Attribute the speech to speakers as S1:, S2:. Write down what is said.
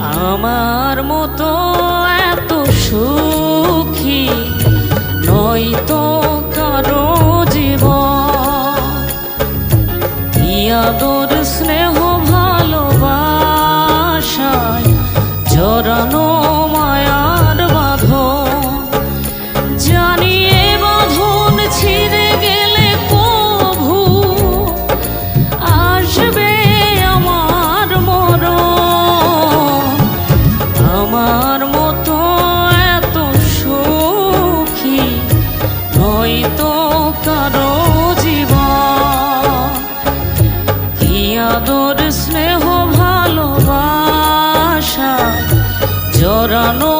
S1: আমার মতো এত সুখী নয়তো কারও জীবন। ইয়াদর স্নেহ হয়তো কারও জীবন। কি আদর স্নেহ ভালোবাসা জড়ানো